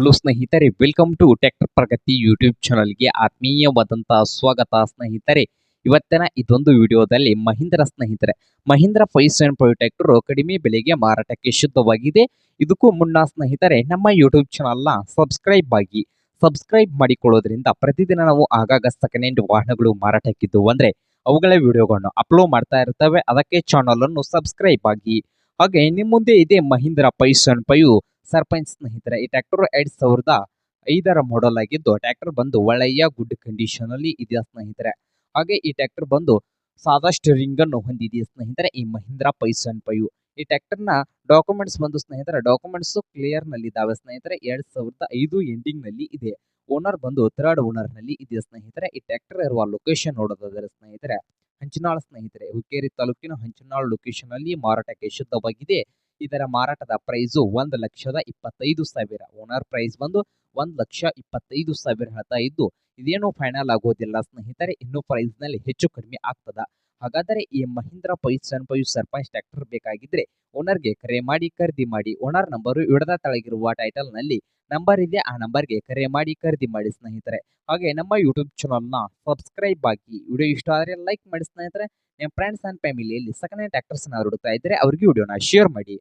Hello ಸ್ನೇಹಿತರೆ welcome to tractor Pragati YouTube ಚಾನಲ್ಗೆ ಆತ್ಮೀಯವಾದಂತಹ ಸ್ವಾಗತ ಸ್ನೇಹಿತರೆ. ಇವತ್ತಿನ ಇದೊಂದು ವಿಡಿಯೋದಲ್ಲಿ ಮಹೀಂದ್ರ ಸ್ನೇಹಿತರೆ, Mahindra five seven five tractor ಕಡಿಮೆ ಬೆಲೆಗೆ ಮಾರಾಟಕ್ಕೆ ಶುದ್ಧವಾಗಿದೆ. ಇದಕ್ಕೂ ಮುನ್ನ ಸ್ನೇಹಿತರೆ, ನಮ್ಮ ಯೂಟ್ಯೂಬ್ ಚಾನಲ್ನ ಸಬ್ಸ್ಕ್ರೈಬ್ ಆಗಿ ಸಬ್ಸ್ಕ್ರೈಬ್ ಮಾಡಿಕೊಳ್ಳೋದ್ರಿಂದ ಪ್ರತಿದಿನ ನಾವು ಆಗಾಗ ಸೆಕೆಂಡ್ ಹ್ಯಾಂಡ್ ವಾಹನಗಳು ಮಾರಾಟಕ್ಕಿದ್ದು ಅಂದ್ರೆ, ಅವುಗಳ ವಿಡಿಯೋಗಳನ್ನು ಅಪ್ಲೋಡ್ ಮಾಡ್ತಾ ಇರ್ತವೆ. ಅದಕ್ಕೆ ಚಾನಲನ್ನು ಸಬ್ಸ್ಕ್ರೈಬ್ ಆಗಿ. ಹಾಗೆ ನಿಮ್ಮ ಮುಂದೆ ಇದೆ Mahindra five seven five Sarpanch ಸ್ನೇಹಿತರೆ, ಈ ಟ್ರ್ಯಾಕ್ಟರ್ ಎರಡ್ ಸಾವಿರದ ಐದರ ಮಾಡೆಲ್ ಆಗಿದ್ದು ಟ್ರ್ಯಾಕ್ಟರ್ ಬಂದು ಒಳ್ಳೆಯ ಗುಡ್ ಕಂಡೀಷನ್ ಅಲ್ಲಿ ಇದೆ ಸ್ನೇಹಿತರೆ? ಹಾಗೆ ಈ ಟ್ರ್ಯಾಕ್ಟರ್ ಬಂದು ಸಾದಾ ಸ್ಟೀರಿಂಗ್ ಅನ್ನು ಹೊಂದಿದೆ ಸ್ನೇಹಿತರೆ? ಈ ಮಹೀಂದ್ರ ಪೈಸನ್ ಫೈವ್ ಈ ಟ್ರ್ಯಾಕ್ಟರ್ನ ಡಾಕ್ಯುಮೆಂಟ್ಸ್ ಬಂದು ಸ್ನೇಹಿತರೆ ಡಾಕ್ಯುಮೆಂಟ್ಸ್ ಕ್ಲಿಯರ್ನಲ್ಲಿ ಇದಾವೆ ಸ್ನೇಹಿತರೆ. ಎರಡ್ ಸಾವಿರದ ಐದು ಎಂಡಿಂಗ್ನಲ್ಲಿ ಇದೆ. ಓನರ್ ಬಂದು ಥರ್ಡ್ ಓನರ್ನಲ್ಲಿ ಇದೆ ಸ್ನೇಹಿತರೆ? ಈ ಟ್ರ್ಯಾಕ್ಟರ್ ಇರುವ ಲೊಕೇಶನ್ ನೋಡೋದಾದ್ರೆ ಸ್ನೇಹಿತರೆ, ಹಂಚನಾಳ್ ಸ್ನೇಹಿತರೆ. ಹುಕ್ಕೇರಿ ತಾಲೂಕಿನ ಹಂಚನಾಳ್ ಲೊಕೇಶನ್ ಅಲ್ಲಿ ಮಾರಾಟಕ್ಕೆ ಶುದ್ಧವಾಗಿದೆ. ಇದರ ಮಾರಾಟದ ಪ್ರೈಸು ಒಂದು ಲಕ್ಷದ ಇಪ್ಪತ್ತೈದು ಸಾವಿರ. ಓನರ್ ಪ್ರೈಸ್ ಬಂದು ಒಂದು ಲಕ್ಷ ಇಪ್ಪತ್ತೈದು ಸಾವಿರ ಹೇಳ್ತಾ ಇದ್ದು, ಇದೇನು ಫೈನಲ್ ಆಗೋದಿಲ್ಲ ಸ್ನೇಹಿತರೆ, ಇನ್ನೂ ಪ್ರೈಸ್ನಲ್ಲಿ ಹೆಚ್ಚು ಕಡಿಮೆ ಆಗ್ತದ. ಹಾಗಾದರೆ ಈ Mahindra five seven five Sarpanch tractor ಬೇಕಾಗಿದ್ರೆ ಓನರ್ಗೆ ಕರೆ ಮಾಡಿ, ಖರೀದಿ ಮಾಡಿ. ಓನರ್ ನಂಬರು ಇಡದ ತಳಗಿರುವ ಟೈಟಲ್ನಲ್ಲಿ ನಂಬರ್ ಇದೆ, ಆ ನಂಬರ್ಗೆ ಕರೆ ಮಾಡಿ, ಖರೀದಿ ಮಾಡಿ ಸ್ನೇಹಿತರೆ. ಹಾಗೆ ನಮ್ಮ ಯೂಟ್ಯೂಬ್ ಚಾನಲ್ನ ಸಬ್ಸ್ಕ್ರೈಬ್ ಆಗಿ ವಿಡಿಯೋ ಇಷ್ಟ ಆದರೆ ಲೈಕ್ ಮಾಡಿ ಸ್ನೇಹಿತರೆ. ನಿಮ್ಮ ಫ್ರೆಂಡ್ಸ್ ಅಂಡ್ ಫ್ಯಾಮಿಲಿಯಲ್ಲಿ ಸೆಕೆಂಡ್ ಹ್ಯಾಂಡ್ ಟ್ರ್ಯಾಕ್ಟರ್ಸ್ ಹುಡುಕ್ತಾ ಇದ್ದರೆ ಅವ್ರಿಗೆ ವಿಡಿಯೋನ ಶೇರ್ ಮಾಡಿ.